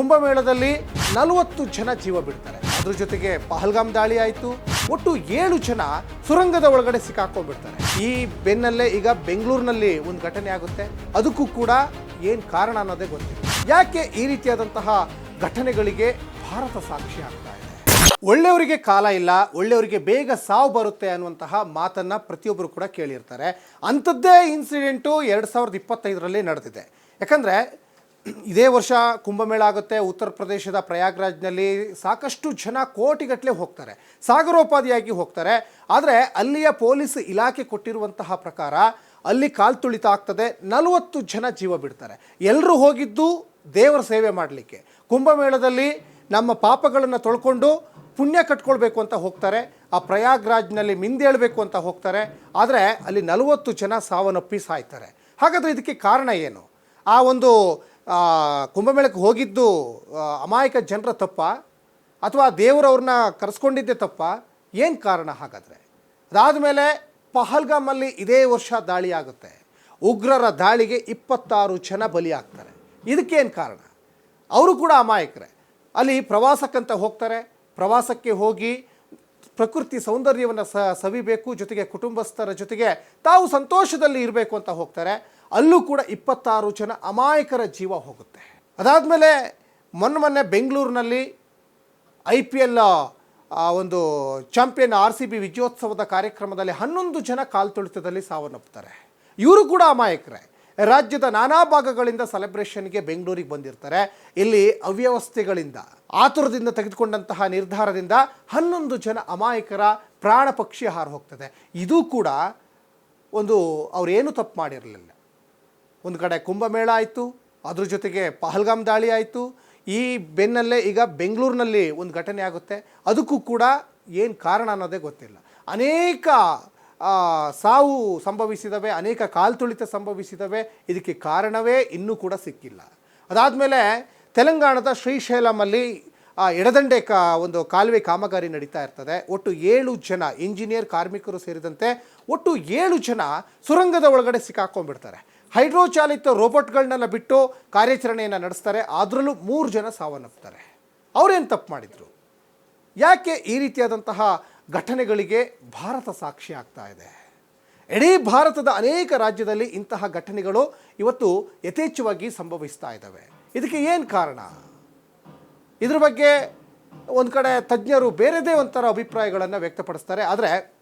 ಕುಂಭಮೇಳದಲ್ಲಿ ನಲವತ್ತು ಜನ ಜೀವ ಬಿಡ್ತಾರೆ. ಅದ್ರ ಜೊತೆಗೆ ಪಹಲ್ಗಾಮ್ ದಾಳಿ ಆಯಿತು. ಒಟ್ಟು ಏಳು ಜನ ಸುರಂಗದ ಒಳಗಡೆ ಸಿಕ್ಕಾಕೊಂಡ್ಬಿಡ್ತಾರೆ. ಈ ಬೆನ್ನಲ್ಲೇ ಈಗ ಬೆಂಗಳೂರಿನಲ್ಲಿ ಒಂದು ಘಟನೆ ಆಗುತ್ತೆ. ಅದಕ್ಕೂ ಕೂಡ ಏನು ಕಾರಣ ಅನ್ನೋದೇ ಗೊತ್ತಿಲ್ಲ. ಯಾಕೆ ಈ ರೀತಿಯಾದಂತಹ ಘಟನೆಗಳಿಗೆ ಭಾರತ ಸಾಕ್ಷಿ ಆಗ್ತಾ ಇದೆ? ಒಳ್ಳೆಯವರಿಗೆ ಕಾಲ ಇಲ್ಲ, ಒಳ್ಳೆಯವರಿಗೆ ಬೇಗ ಸಾವು ಬರುತ್ತೆ ಅನ್ನುವಂತಹ ಮಾತನ್ನ ಪ್ರತಿಯೊಬ್ಬರು ಕೂಡ ಕೇಳಿರ್ತಾರೆ. ಅಂಥದ್ದೇ ಇನ್ಸಿಡೆಂಟು ಎರಡು ಸಾವಿರದ ಇಪ್ಪತ್ತೈದರಲ್ಲಿ ನಡೆದಿದೆ. ಯಾಕಂದರೆ ಇದೇ ವರ್ಷ ಕುಂಭಮೇಳ ಆಗುತ್ತೆ. ಉತ್ತರ ಪ್ರದೇಶದ ಪ್ರಯಾಗ್ರಾಜ್ನಲ್ಲಿ ಸಾಕಷ್ಟು ಜನ ಕೋಟಿಗಟ್ಟಲೆ ಹೋಗ್ತಾರೆ. ಸಾಗರೋಪಾದಿಯಾಗಿ ಹೋಗ್ತಾರೆ. ಆದರೆ ಅಲ್ಲಿಯ ಪೊಲೀಸ್ ಇಲಾಖೆ ಕೊಟ್ಟಿರುವಂತಹ ಪ್ರಕಾರ ಅಲ್ಲಿ ಕಾಲ್ತುಳಿತ ಆಗ್ತದೆ. ನಲವತ್ತು ಜನ ಜೀವ ಬಿಡ್ತಾರೆ. ಎಲ್ಲರೂ ಹೋಗಿದ್ದು ದೇವರ ಸೇವೆ ಮಾಡಲಿಕ್ಕೆ. ಕುಂಭಮೇಳದಲ್ಲಿ ನಮ್ಮ ಪಾಪಗಳನ್ನು ತೊಳ್ಕೊಂಡು ಪುಣ್ಯ ಕಟ್ಕೊಳ್ಬೇಕು ಅಂತ ಹೋಗ್ತಾರೆ. ಆ ಪ್ರಯಾಗ್ರಾಜ್ನಲ್ಲಿ ಮಿಂದೇಳಬೇಕು ಅಂತ ಹೋಗ್ತಾರೆ. ಆದರೆ ಅಲ್ಲಿ ನಲವತ್ತು ಜನ ಸಾವನ್ನಪ್ಪಿ ಸಾಯ್ತಾರೆ. ಹಾಗಾದರೆ ಇದಕ್ಕೆ ಕಾರಣ ಏನು? ಆ ಒಂದು ಕುಂಭಮೇಳಕ್ಕೆ ಹೋಗಿದ್ದು ಅಮಾಯಕ ಜನರ ತಪ್ಪ, ಅಥವಾ ದೇವರವ್ರನ್ನ ಕರೆಸ್ಕೊಂಡಿದ್ದೆ ತಪ್ಪ, ಏನು ಕಾರಣ ಹಾಗಾದರೆ? ಅದಾದ ಮೇಲೆ ಪಹಲ್ಗಾಮಲ್ಲಿ ಇದೇ ವರ್ಷ ದಾಳಿ ಆಗುತ್ತೆ ಉಗ್ರರ ದಾಳಿಗೆ ಇಪ್ಪತ್ತಾರು ಜನ ಬಲಿಯಾಗ್ತಾರೆ. ಇದಕ್ಕೇನು ಕಾರಣ? ಅವರು ಕೂಡ ಅಮಾಯಕರೇ. ಅಲ್ಲಿ ಪ್ರವಾಸಕ್ಕಂತ ಹೋಗ್ತಾರೆ. ಪ್ರವಾಸಕ್ಕೆ ಹೋಗಿ ಪ್ರಕೃತಿ ಸೌಂದರ್ಯವನ್ನು ಸ ಸವಿಬೇಕು, ಜೊತೆಗೆ ಕುಟುಂಬಸ್ಥರ ಜೊತೆಗೆ ತಾವು ಸಂತೋಷದಲ್ಲಿ ಇರಬೇಕು ಅಂತ ಹೋಗ್ತಾರೆ. ಅಲ್ಲೂ ಕೂಡ ಇಪ್ಪತ್ತಾರು ಜನ ಅಮಾಯಕರ ಜೀವ ಹೋಗುತ್ತೆ. ಅದಾದಮೇಲೆ ಮೊನ್ನೆ ಮೊನ್ನೆ ಬೆಂಗಳೂರಿನಲ್ಲಿ ಐ ಪಿ ಎಲ್ ಒಂದು ಚಾಂಪಿಯನ್ ಆರ್ ಸಿ ಬಿ ವಿಜಯೋತ್ಸವದ ಕಾರ್ಯಕ್ರಮದಲ್ಲಿ ಹನ್ನೊಂದು ಜನ ಕಾಲ್ತುಳಿತದಲ್ಲಿ ಸಾವನ್ನಪ್ಪುತ್ತಾರೆ. ಇವರು ಕೂಡ ಅಮಾಯಕರೇ. ರಾಜ್ಯದ ನಾನಾ ಭಾಗಗಳಿಂದ ಸೆಲೆಬ್ರೇಷನ್ಗೆ ಬೆಂಗಳೂರಿಗೆ ಬಂದಿರ್ತಾರೆ. ಇಲ್ಲಿ ಅವ್ಯವಸ್ಥೆಗಳಿಂದ, ಆತುರದಿಂದ ತೆಗೆದುಕೊಂಡಂತಹ ನಿರ್ಧಾರದಿಂದ ಹನ್ನೊಂದು ಜನ ಅಮಾಯಕರ ಪ್ರಾಣ ಪಕ್ಷಿ ಹಾರು ಹೋಗ್ತದೆ. ಇದು ಕೂಡ ಒಂದು ಅವರೇನು ತಪ್ಪು ಮಾಡಿರಲಿಲ್ಲ. ಒಂದು ಕಡೆ ಕುಂಭಮೇಳ ಆಯಿತು, ಅದ್ರ ಜೊತೆಗೆ ಪಹಲ್ಗಾಮ್ ದಾಳಿ ಆಯಿತು. ಈ ಬೆನ್ನಲ್ಲೇ ಈಗ ಬೆಂಗಳೂರಿನಲ್ಲಿ ಒಂದು ಘಟನೆ ಆಗುತ್ತೆ. ಅದಕ್ಕೂ ಕೂಡ ಏನು ಕಾರಣ ಅನ್ನೋದೇ ಗೊತ್ತಿಲ್ಲ. ಅನೇಕ ಸಾವು ಸಂಭವಿಸಿದವೆ, ಅನೇಕ ಕಾಲ್ತುಳಿತ ಸಂಭವಿಸಿದವೆ, ಇದಕ್ಕೆ ಕಾರಣವೇ ಇನ್ನೂ ಕೂಡ ಸಿಕ್ಕಿಲ್ಲ. ಅದಾದಮೇಲೆ ತೆಲಂಗಾಣದ ಶ್ರೀಶೈಲಮಲ್ಲಿ, ಆ, ಎಡದಂಡೆ ಕಾ, ಒಂದು ಕಾಲುವೆ ಕಾಮಗಾರಿ ನಡೀತಾ ಇರ್ತದೆ. ಒಟ್ಟು ಏಳು ಜನ ಇಂಜಿನಿಯರ್ ಕಾರ್ಮಿಕರು ಸೇರಿದಂತೆ ಒಟ್ಟು ಏಳು ಜನ ಸುರಂಗದ ಒಳಗಡೆ ಸಿಕ್ಕಾಕೊಂಡ್ಬಿಡ್ತಾರೆ. ಹೈಡ್ರೋಚಾಲಿತ ರೋಬೋಟ್ಗಳನ್ನೆಲ್ಲ ಬಿಟ್ಟು ಕಾರ್ಯಾಚರಣೆಯನ್ನು ನಡೆಸ್ತಾರೆ. ಅದರಲ್ಲೂ ಮೂರು ಜನ ಸಾವನ್ನಪ್ತಾರೆ. ಅವರೇನು ತಪ್ಪು ಮಾಡಿದರು? ಯಾಕೆ ಈ ರೀತಿಯಾದಂತಹ ಘಟನೆಗಳಿಗೆ ಭಾರತ ಸಾಕ್ಷಿ ಆಗ್ತಾ ಇದೆ. ಇಡೀ ಭಾರತದ ಅನೇಕ ರಾಜ್ಯದಲ್ಲಿ ಇಂತಹ ಘಟನೆಗಳು ಇವತ್ತು ಯಥೇಚ್ಛವಾಗಿ ಸಂಭವಿಸ್ತಾ ಇದ್ದಾವೆ. ಇದಕ್ಕೆ ಏನು ಕಾರಣ? ಇದ್ರ ಬಗ್ಗೆ ಒಂದು ಕಡೆ ತಜ್ಞರು ಬೇರೆದೇ ಒಂಥರ ಅಭಿಪ್ರಾಯಗಳನ್ನು ವ್ಯಕ್ತಪಡಿಸ್ತಾರೆ. ಆದರೆ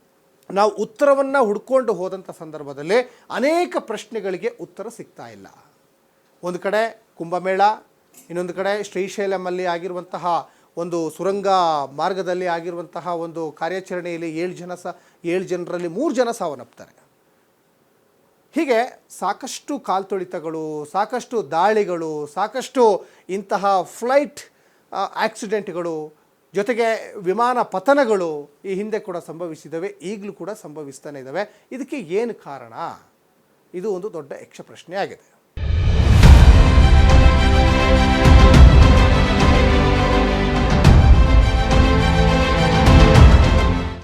ನಾವು ಉತ್ತರವನ್ನು ಹುಡ್ಕೊಂಡು ಹೋದಂಥ ಸಂದರ್ಭದಲ್ಲಿ ಅನೇಕ ಪ್ರಶ್ನೆಗಳಿಗೆ ಉತ್ತರ ಸಿಗ್ತಾ ಇಲ್ಲ. ಒಂದು ಕಡೆ ಕುಂಭಮೇಳ, ಇನ್ನೊಂದು ಕಡೆ ಶ್ರೀಶೈಲಮಲ್ಲಿ ಆಗಿರುವಂತಹ ಒಂದು ಸುರಂಗ ಮಾರ್ಗದಲ್ಲಿ ಆಗಿರುವಂತಹ ಒಂದು ಕಾರ್ಯಾಚರಣೆಯಲ್ಲಿ ಏಳು ಜನ ಸ, ಏಳು ಜನರಲ್ಲಿ ಮೂರು ಜನ ಸಾವನ್ನಪ್ತಾರೆ. ಹೀಗೆ ಸಾಕಷ್ಟು ಕಾಲ್ತುಳಿತಗಳು, ಸಾಕಷ್ಟು ದಾಳಿಗಳು, ಸಾಕಷ್ಟು ಇಂತಹ ಫ್ಲೈಟ್ ಆಕ್ಸಿಡೆಂಟ್ಗಳು, ಜೊತೆಗೆ ವಿಮಾನ ಪತನಗಳು ಈ ಹಿಂದೆ ಕೂಡ ಸಂಭವಿಸಿದವೆ, ಈಗಲೂ ಕೂಡ ಸಂಭವಿಸ್ತಾನೆ ಇದ್ದಾವೆ ಇದಕ್ಕೆ ಏನು ಕಾರಣ? ಇದು ಒಂದು ದೊಡ್ಡ ಯಕ್ಷ ಪ್ರಶ್ನೆ ಆಗಿದೆ